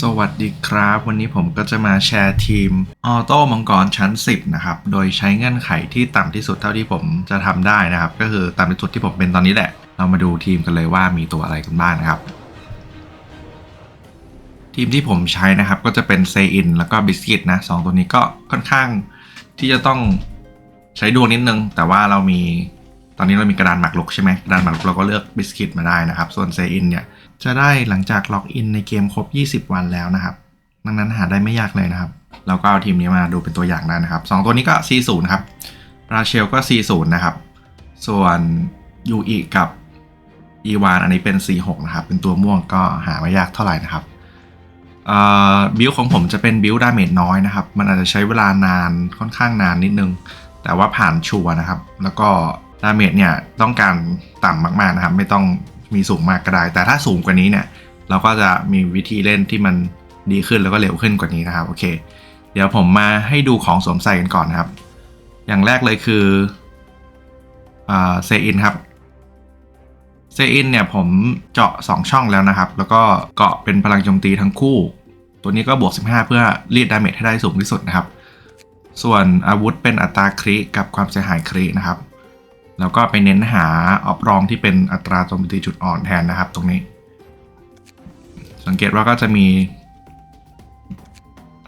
สวัสดีครับ วันนี้ผมก็จะมาแชร์ทีมออโต้มังกรชั้น 10 นะครับ โดยใช้เงื่อนไขที่ต่ำที่สุดเท่าที่ผมจะทำได้นะครับ ก็คือต่ำที่สุดที่ผมเป็นตอนนี้แหละ เรามาดูทีมกันเลยว่ามีตัวอะไรกันบ้างนะครับ ทีมที่ผมใช้นะครับก็จะเป็นเซอินแล้วก็บิสกิตนะสองตัวนี้ก็ค่อนข้างที่จะต้องใช้ดวงนิดนึง แต่ว่าเรามีตอนนี้เรามีกระดานหมากรุกใช่ไหมกระดานหมากรุกเราก็เลือกบิสกิตมาได้นะครับ ส่วนเซอินเนี่ย จะได้หลังจากล็อกอินในเกมครบ 20 วันแล้วนะครับ ดังนั้นหาได้ไม่ยากเลยนะครับ เราก็เอาทีมนี้มาดูเป็นตัวอย่างได้นะครับ 2 ตัวนี้ก็ C0 ครับราเชลก็ C0 นะครับ ส่วนยูอีกับอีวานอันนี้เป็น C6 นะครับ เป็นตัวม่วงก็หาไม่ยากเท่าไหร่นะครับบิลของผมจะเป็นบิลดาเมจน้อยนะครับ มันอาจจะใช้เวลานานค่อนข้างนานนิดนึง แต่ว่าผ่านชัวนะครับ แล้วก็ดาเมจเนี่ยต้องการต่ำมากๆนะครับ ไม่ต้อง มีสูงมากก็ได้ แต่ถ้าสูงกว่านี้เนี่ยเราก็จะมีวิธีเล่นที่มันดีขึ้นแล้วก็เร็วขึ้นกว่านี้นะครับโอเค เดี๋ยวผมมาให้ดูของสวมใส่กันก่อนนะครับ อย่างแรกเลยคือเซอินครับเซอินเนี่ยผมเจาะ 2 ช่องแล้วนะครับ แล้วก็เกาะเป็นพลังโจมตีทั้งคู่ ตัวนี้ก็บวก 15 เพื่อรีดดาเมจให้ได้สูงที่สุดนะครับ ส่วนอาวุธเป็นอัตราคริกับความเสียหายครินะครับ แล้วก็ไปเน้นหาออฟรองที่เป็นอัตราโจมตีจุดอ่อนแทนนะครับตรงนี้ สังเกตว่าก็จะมี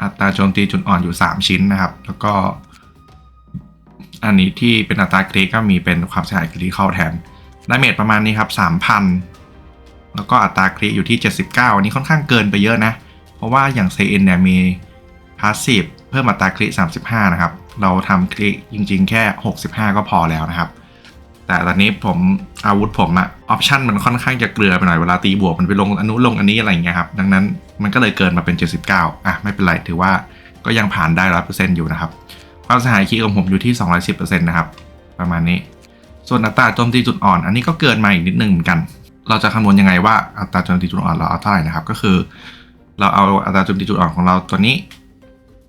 อัตราโจมตีจุดอ่อนอยู่ 3 ชิ้นนะครับ แล้วก็อันนี้ที่เป็นอัตราคริก็มีเป็นความเสียหายคริเข้าแทนดาเมจประมาณนี้ครับ 3,000 แล้วก็อัตราคริอยู่ที่ 79 อันนี้ค่อนข้างเกินไปเยอะนะ เพราะว่าอย่างเซเอ็นเนี่ยมีพาสซีฟเพิ่มอัตราคริ35 นะครับ เราทำคริจริงๆ แค่ 65 ก็พอแล้วนะครับ แต่ตอนนี้ผมอาวุธผมอะออปชันมันค่อนข้างจะเกลือไปหน่อยเวลาตีบวกมันไปลงอนุลงอันนี้อะไรอย่างเงี้ยครับ ดังนั้นมันก็เลยเกินมาเป็น 79 อะ ไม่เป็นไรถือว่าก็ยังผ่านได้100%อยู่นะครับ ความเสียหายคีย์ของผมอยู่ที่ 210%นะครับ ประมาณนี้ ส่วนอัตราโจมตีจุดอ่อน อันนี้ก็เกินมาอีกนิดนึงเหมือนกัน เราจะคำนวณยังไงว่าอัตราโจมตีจุดอ่อนเราเอาเท่าไหร่นะครับ ก็คือ เราเอาอัตราโจมตีจุดอ่อนของเราตัวนี้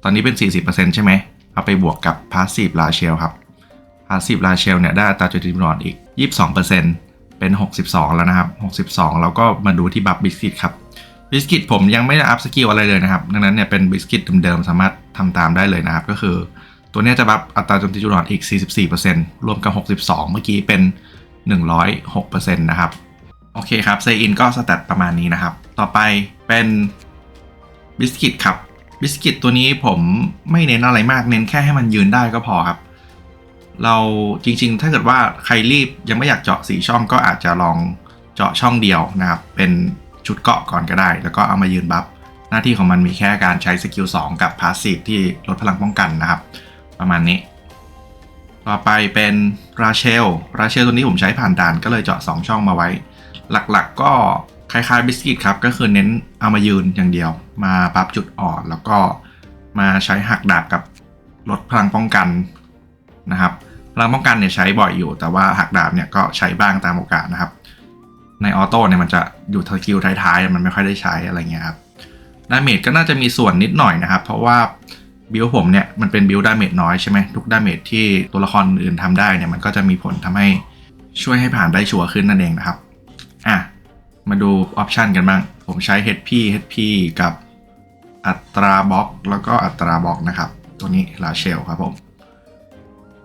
ตอนนี้เป็น 40%ใช่ไหมเอาไปบวกกับ Passive Ratio ครับ Passive Ratio เนี่ยได้อัตราโจมตีจุดอ่อนอีก 22%เป็น 62 แล้วนะครับ 62 แล้วก็มาดูที่บัฟบิสกิตครับบิสกิตผมยังไม่ได้อัพสกิลอะไรเลยนะครับ ดังนั้นเนี่ยเป็นบิสกิตเดิมๆสามารถทำตามได้เลยนะครับ ก็คือตัวนี้จะบัฟอัตราโจมตีจุดอ่อนอีก 44%รวมกับ 62 เมื่อกี้เป็น 106%นะครับ โอเคครับเซอินก็สแตทประมาณนี้นะครับ ต่อไปเป็นบิสกิตครับบิสกิตตัวนี้ผมไม่เน้นอะไรมากเน้นแค่ให้มันยืนได้ก็พอครับ เราจริง ๆ ถ้าเกิดว่าใครรีบยังไม่อยากเจาะสีช่องก็อาจจะลองเจาะช่องเดียวนะครับ เป็นชุดเกาะก่อนก็ได้ แล้วก็เอามายืนบัฟหน้าที่ของมันมีแค่การใช้สกิล2กับพาสซีฟที่ลดพลังป้องกันนะครับ ประมาณนี้ ต่อไปเป็นราเชลราเชลตัวนี้ผมใช้ผ่านด่านก็เลยเจาะ 2 ช่องมาไว้ หลักๆก็คล้ายๆบิสกิตครับ ก็คือเน้นเอามายืนอย่างเดียว มาปรับจุดอ่อนแล้วก็มาใช้หักดาบกับลดพลังป้องกันนะครับ ลังป้องกันเนี่ยใช้บ่อยอยู่ แต่ว่าหักดาบเนี่ยก็ใช้บ้างตามโอกาสนะครับ ในออโต้เนี่ยมันจะอยู่ทคิวท้ายๆ มันไม่ค่อยได้ใช้อะไรเงี้ยครับดาเมจก็น่าจะมีส่วนนิดหน่อยนะครับ เพราะว่าบิลผมเนี่ยมันเป็นบิลดาเมจน้อยใช่ไหมทุกดาเมจที่ตัวละครอื่นทำได้เนี่ยมันก็จะมีผลทำให้ช่วยให้ผ่านได้ชัวร์ขึ้นนั่นเองนะครับอะมาดูออปชันกันบ้าง ผมใช้ HP HP กับอัตราบล็อก แล้วก็อัตราบล็อกนะครับ ตัวนี้ลาเชลครับผม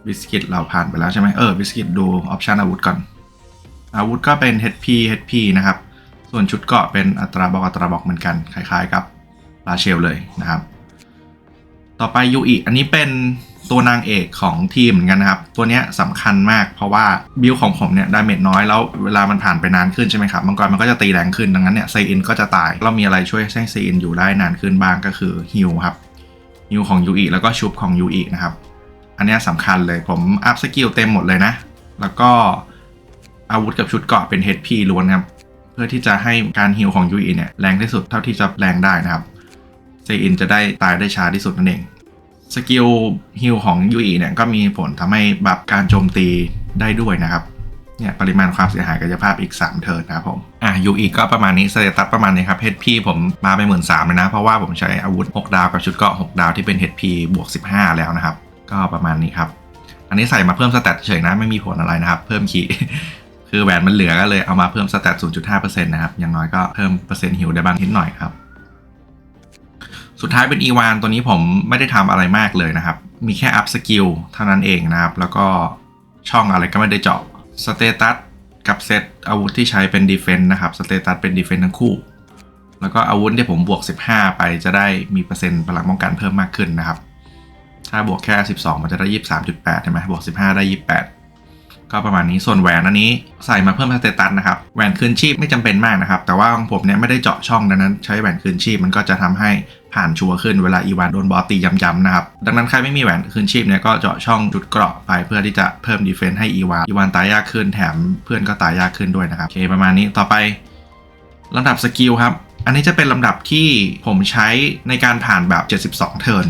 บิสกิตเราผ่านไปแล้วใช่ไหมเออบิสกิตดูออปชันอาวุธก่อน อาวุธก็เป็น HP HP นะครับ ส่วนชุดเกาะเป็นอัตราบอกอัตราบอกเหมือนกัน คล้ายๆ กับลาเชลเลยนะครับ ต่อไปยูอิอันนี้เป็นตัวนางเอกของทีมเหมือนกันนะครับ ตัวนี้สำคัญมากเพราะว่าบิลของผมเนี่ยดาเมจน้อยแล้วเวลามันผ่านไปนานขึ้นใช่ไหมครับมังกรมันก็จะตีแรงขึ้นดังนั้นเนี่ยไซอินก็จะตายเรามีอะไรช่วยให้ไซอินอยู่ได้นานขึ้นบ้างก็คือฮิลครับฮิลของยูอิแล้วก็ชุบของยูอินะครับ อันนี้สำคัญเลยผมอัพสกิลเต็มหมดเลยนะ แล้วก็อาวุธกับชุดเกราะเป็น HP ล้วนครับ เพื่อที่จะให้การฮิลของยูอิเนี่ยแรงที่สุดเท่าที่จะแรงได้นะครับไซอินจะได้ตายได้ช้าที่สุดนั่นเองสกิลฮิลของยูอีเนี่ยก็มีผลทำให้บัฟการโจมตีได้ด้วยนะครับเนี่ยปริมาณความเสียหายกายภาพอีก 3 เทิร์นนะครับผมอะยูอีก็ประมาณนี้สเตตัสประมาณนี้ครับ HP ผมมาไปหมื่นสามเลยนะ เพราะว่าผมใช้อาวุธ 6 ดาวกับชุดเกราะ6ดาวที่เป็น HP บวก 15 แล้วนะครับ ก็ประมาณนี้ครับ อันนี้ใส่มาเพิ่มสเตตเฉยนะไม่มีผลอะไรนะครับ เพิ่มคีย์คือแหวนมันเหลือก็เลยเอามาเพิ่มสเตต0.5%นะครับอย่างน้อยก็เพิ่มเปอร์เซ็นต์ฮิลได้บ้างนิดหน่อยครับ สุดท้ายเป็นอีวานตัวนี้ผมไม่ได้ทำอะไรมากเลยนะครับ มีแค่อัพสกิลเท่านั้นเองนะครับ แล้วก็ช่องอะไรก็ไม่ได้เจาะสเตตัสกับเซตอาวุธที่ใช้เป็นดีเฟนต์นะครับสเตตัสเป็นดีเฟนต์ทั้งคู่ แล้วก็อาวุธที่ผมบวก 15 ไปจะได้มีเปอร์เซ็นต์พลังป้องกันเพิ่มมากขึ้นนะครับ ถ้าบวกแค่ 12 มันจะได้ 23.8 ใช่ไหมบวก 15 ได้ 28 ก็ประมาณนี้ส่วนแหวนอันนี้ใส่มาเพิ่มสเตตัสนะครับ แหวนคืนชีพไม่จำเป็นมากนะครับ แต่ว่าของผมเนี่ยไม่ได้เจาะช่องดังนั้น ใช้แหวนคืนชีพมันก็จะทำให้ผ่านชัวร์ขึ้นเวลาอีวานโดนบอสตีย้ำๆนะครับ ดังนั้นใครไม่มีแหวนคืนชีพเนี่ยก็เจาะช่องจุดเกราะไปเพื่อที่จะเพิ่มดีเฟนซ์ให้อีวานอีวานตายยากขึ้นแถมเพื่อนก็ตายยากขึ้นด้วยนะครับโอเคประมาณนี้ต่อไปลำดับสกิลครับอันนี้จะเป็นลำดับที่ผมใช้ในการผ่านแบบ 72 เทิร์น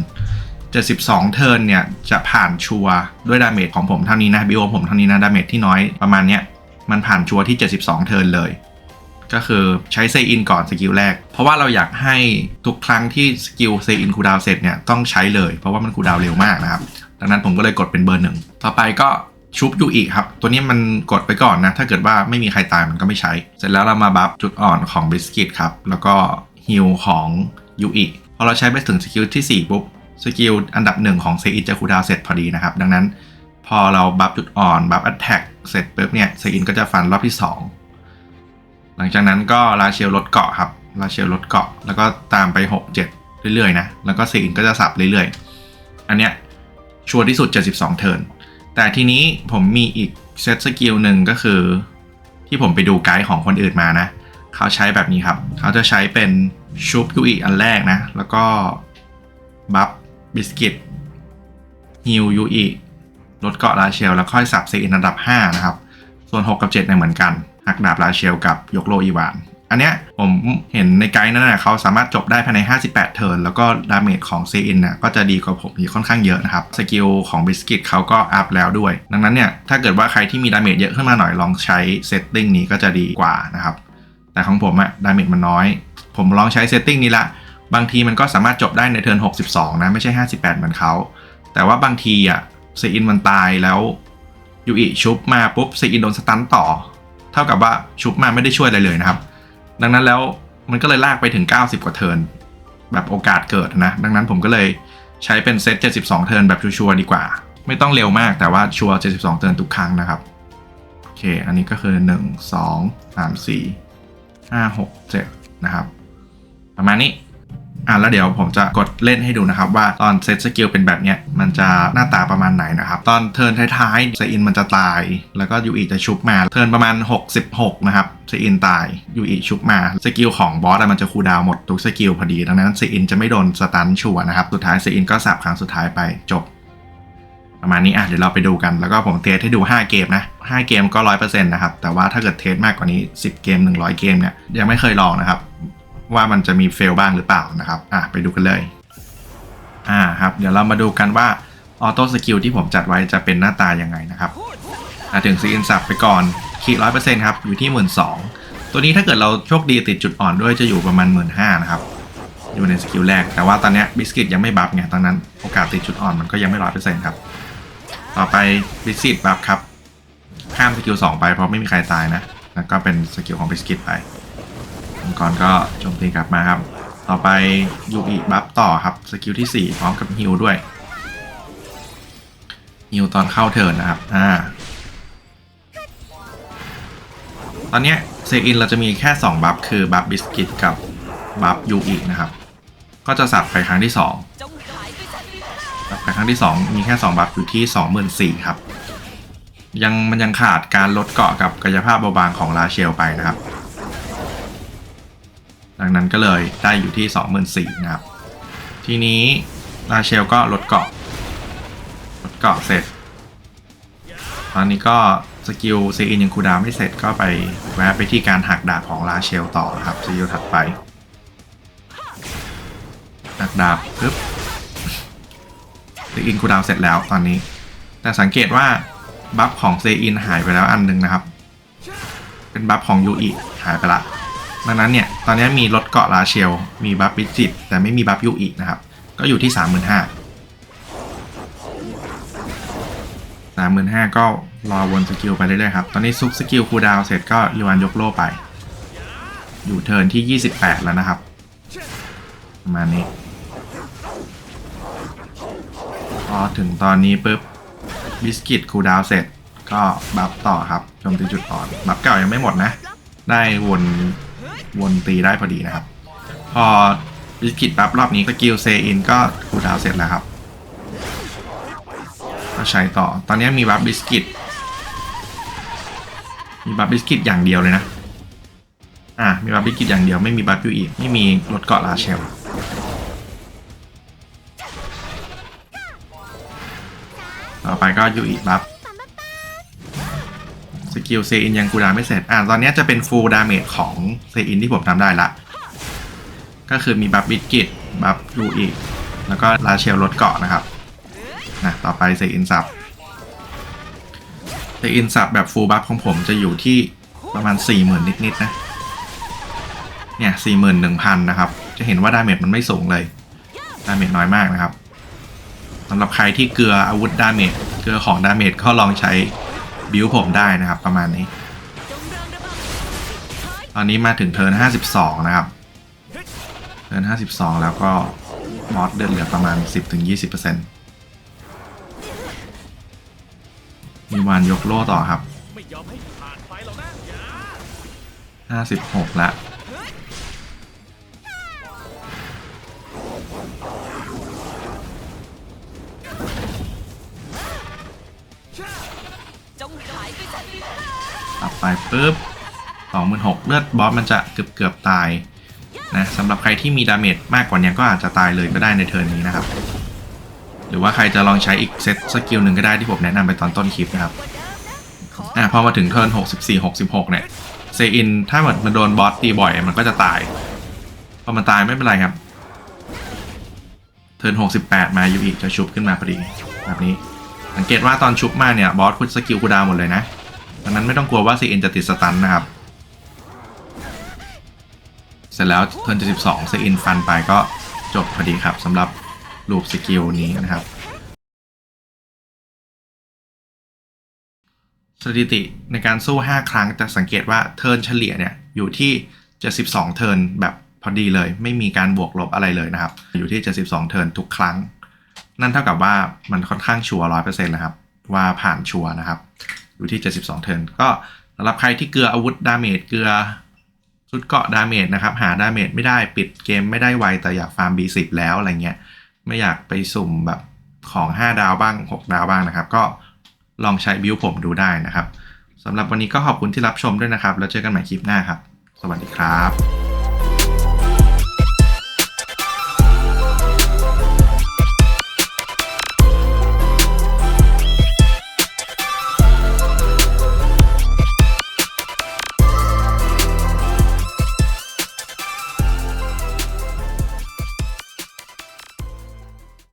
72 เทิร์นเนี่ย จะผ่านชัวร์ด้วยดาเมจของผมเท่านี้นะบิโอผมเท่านี้นะดาเมจที่น้อยประมาณเนี้ยมันผ่านชัวร์ที่ 72 เทิร์นเลย ก็คือใช้เซอินก่อนสกิลแรก เพราะว่าเราอยากให้ทุกครั้งที่สกิลเซอินคูดาวเสร็จเนี่ยต้องใช้เลย เพราะว่ามันคูดาวเร็วมากนะครับ ดังนั้นผมก็เลยกดเป็นเบอร์หนึ่งต่อไปก็ชุบยูอีครับ ตัวนี้มันกดไปก่อนนะ ถ้าเกิดว่าไม่มีใครตายมันก็ไม่ใช้ เสร็จแล้วเรามาบัฟจุดอ่อนของบิสกิตครับ แล้วก็ฮิลของยูอีพอเราใช้ไปถึงสกิลที่ 4 ปุ๊บ สกิลอันดับหนึ่งของเซอินจะคูดาวเสร็จพอดีนะครับ ดังนั้นพอเราบัฟจุดอ่อนบัฟอัตแทกเสร็จปุ๊บเนี่ยเซอินก็จะฟันรอบที่ 2 หลังจากนั้นก็ราเชลลดเกาะครับราเชลลดเกาะ แล้วก็ตามไป 6 7 เรื่อยๆนะแล้วก็เซอินก็จะสับเรื่อยๆ อันเนี้ยชัวร์ที่สุด 72 เทิร์นแต่ทีนี้ผมมีอีกเซตสกิลหนึ่งก็คือ ที่ผมไปดูไกด์ของคนอื่นมานะเขาใช้แบบนี้ครับ เขาจะใช้เป็นชุบยูอีอันแรกนะ แล้วก็บัฟ บิสกิตฮิวยูอีลดเกาะราเชล แล้วค่อยสับเซอินอันดับ 5 นะครับ ส่วน 6 กับ 7เนี่ยเหมือนกัน หักดาบราเชลกับยกโลอีวาน อันเนี้ยผมเห็นในไกด์นั่นนะเขาสามารถจบได้ภายใน 58 เทิร์น แล้วก็ดาเมจของเซอินน่ะก็จะดีกว่าผมอีกค่อนข้างเยอะนะครับ สกิลของบิสกิตเขาก็อัพแล้วด้วย ดังนั้นเนี่ยถ้าเกิดว่าใครที่มีดาเมจเยอะขึ้นมาหน่อยลองใช้เซตติ้งนี้ก็จะดีกว่านะครับแต่ของผมอะดาเมจมันน้อย ผมลองใช้เซตติ้งนี้ละ บางทีมันก็สามารถจบได้ในเทิร์น62 นะ ไม่ใช่ 58 เหมือนเขา แต่ว่าบางทีอะเซอินมันตายแล้วยูอิชุบมาปุ๊บเซอินโดนสตันต่อ เท่ากับว่าชุบมาไม่ได้ช่วยอะไรเลยนะครับ ดังนั้นแล้วมันก็เลยลากไปถึง 90 กว่าเทิร์นแบบโอกาสเกิดนะ ดังนั้นผมก็เลยใช้เป็นเซต 72 เทิร์นแบบชัวร์ดีกว่า ไม่ต้องเร็วมากแต่ว่าชัวร์ 72 เทิร์นทุกครั้งนะครับ โอเค อันนี้ก็คือ 1 2 3 4 5 6 7 นะครับ ประมาณนี้ อะแล้วเดี๋ยวผมจะกดเล่นให้ดูนะครับ ว่าตอนเซตสกิลเป็นแบบเนี้ยมันจะหน้าตาประมาณไหนนะครับ ตอนเทิร์นท้ายๆเซอินมันจะตาย แล้วก็ยูอีจะชุบมา เทิร์นประมาณ 66 นะครับเซอินตายยูอีชุบมาสกิลของบอสอะมันจะคูดาวหมดทุกสกิลพอดีดังนั้นเซอินจะไม่โดนสตันชัวนะครับสุดท้ายเซอินก็สับครั้งสุดท้ายไปจบประมาณนี้อะเดี๋ยวเราไปดูกันแล้วก็ผมเทสให้ดู 5 เกมนะ 5 เกมก็ 100%นะครับ แต่ว่าถ้าเกิดเทสมากกว่านี้ 10 เกม 100 เกมเนี่ยยังไม่เคยลองนะครับ ว่ามันจะมีเฟลบ้างหรือเปล่านะครับอะไปดูกันเลยอ่าครับเดี๋ยวเรามาดูกันว่าออโต้สกิลที่ผมจัดไว้จะเป็นหน้าตายังไงนะครับอถึงซีอินสับไปก่อนขีดร้อยเปอร์เซ็นต์ครับอยู่ที่หมื่นสองตัวนี้ถ้าเกิดเราโชคดีติดจุดอ่อนด้วยจะอยู่ประมาณหมื่นห้านะครับอยู่ในสกิลแรก แต่ว่าตอนนี้บิสกิตยังไม่บัฟไงตอนนั้นโอกาสติดจุดอ่อนมันก็ยังไม่ร้อยเปอร์เซ็นต์ครับต่อไปบิสกิตบัฟครับข้ามสกิลสองไปเพราะไม่มีใครตายนะแล้วก็เป็นสกิลของบิสกิตไป มังกรก็โจมตีกลับมาครับ ต่อไปยูอีบัฟต่อครับสกิลที่ 4 พร้อมกับฮิลด้วยฮิลตอนเข้าเทิร์นนะครับอ่าตอนเนี้ยเซอินเราจะมีแค่ 2 บัฟคือบัฟบิสกิตกับบัฟยูอีนะครับ ก็จะสับไปครั้งที่2สับไปครั้งที่ 2 มีแค่ 2 บัฟอยู่ที่ 24,000ครับยังมันยังขาดการลดเกาะกับกายภาพเบาบางของราเชลไปนะครับ ดังนั้นก็เลยได้อยู่ที่ 24,000นะครับ ทีนี้ราเชลก็ลดเกาะลดเกาะเสร็จตอนนี้ก็สกิลเซอินยังคูดาวไม่เสร็จก็ไปแวะไปที่การหักดาบของราเชลต่อครับสกิลถัดไปหักดาบปึ๊บเซอินคูดาวเสร็จแล้วตอนนี้ แต่สังเกตว่าบัฟของเซอินหายไปแล้วอันหนึงนะครับ เป็นบัฟของยูอิหายไปละ ดังนั้นเนี่ย ตอนนี้มีรถเกาะราเชล มีบัฟบิจิต แต่ไม่มีบัฟยูอีกนะครับ ก็อยู่ที่สามหมื่นห้าสามหมื่นห้าก็รอวนสกิลไปเรื่อยๆครับ ตอนนี้ซุปสกิลคูดาวเสร็จก็ยูอันยกโล่ไป อยู่เทิร์นที่ 28 แล้วนะครับประมาณนี้พอถึงตอนนี้ปุ๊บบิสกิตคูดาวเสร็จก็บัฟต่อครับโจมตีจุดอ่อน บัฟเก่ายังไม่หมดนะ ได้วน วนตีได้พอดีนะครับ พอบิสกิตบัฟรอบนี้ก็กิลเซอินก็คูดาวเสร็จแล้วครับก็ใช้ต่อตอนนี้มีบัฟบิสกิตมีบัฟบิสกิตอย่างเดียวเลยนะอะมีบัฟบิสกิตอย่างเดียวไม่มีบัฟยูอีไม่มีรถเกาะลาเชลต่อไปก็ยูอีบัฟ สกิลเซอินยังกูดาไม่เสร็จ อะตอนนี้จะเป็นฟูลดาเมจของเซอินที่ผมทำได้ละ ก็คือมีบัฟบิสกิตบัฟยูอีแล้วก็ลาเชลลดเกาะนะครับนะต่อไปเซอินสับเซอินสับแบบฟูลบัฟของผมจะอยู่ที่ประมาณ 4 0,000 นิดๆนะเนี่ย41,000นะครับ จะเห็นว่าดาเมจมันไม่สูงเลย ดาเมจน้อยมากนะครับสำหรับใครที่เกลืออาวุธดาเมจเกลือของดาเมจก็ลองใช้ บิวผมได้นะครับ ประมาณนี้ ตอนนี้มาถึงเทิร์น52 นะครับ เทิร์น52 แล้วก็มอสเดินเหลือประมาณ 10-20%มีวานยกโล่ต่อครับห้านไปหกนะอย่า56แล้ว ตัดไปปุ๊บ26,000เลือดบอสมันจะเกือบเกือบตายนะสำหรับใครที่มีดาเมจมากกว่านี้ก็อาจจะตายเลยก็ได้ในเทิร์นนี้นะครับ หรือว่าใครจะลองใช้อีกเซตสกิลหนึ่งก็ได้ที่ผมแนะนำไปตอนต้นคลิปนะครับออะพอมาถึงเทิร์น64 66 เนี่ยเซอินถ้าเหมือนมันโดนบอสตีบ่อยมันก็จะตาย พอมันตายไม่เป็นไรครับ เทิร์น68 มายูอีจะชุบขึ้นมาพอดีแบบนี้ สังเกตว่าตอนชุบมาเนี่ยบอสคุณสกิลคูดาวหมดเลยนะดังนั้นไม่ต้องกลัวว่าซีเอินจะติดสตันนะครับ เสร็จแล้วเทิร์น72เซอินฟันไปก็จบพอดีครับสำหรับลูปสกิลนี้นะครับ สถิติในการสู้ 5 ครั้งจะสังเกตว่าเทิร์นเฉลี่ยเนี่ยอยู่ที่72เทิร์นแบบพอดีเลย ไม่มีการบวกลบอะไรเลยนะครับ อยู่ที่72เทิร์นทุกครั้ง นั่นเท่ากับว่ามันค่อนข้างชัวร์100%แล้วครับ ว่าผ่านชัวนะครับ อยู่ที่ 72 เทิร์นก็สำหรับใครที่เกลืออาวุธดาเมจเกลือชุดเกาะดาเมจนะครับ หาดาเมจไม่ได้ปิดเกมไม่ได้ไว แต่อยากฟาร์ม B10 แล้วอะไรเงี้ย ไม่อยากไปสุ่มแบบของ 5 ดาวบ้าง 6 ดาวบ้างนะครับ ก็ลองใช้บิวผมดูได้นะครับสำหรับวันนี้ก็ขอบคุณที่รับชมด้วยนะครับ แล้วเจอกันใหม่คลิปหน้าครับ สวัสดีครับ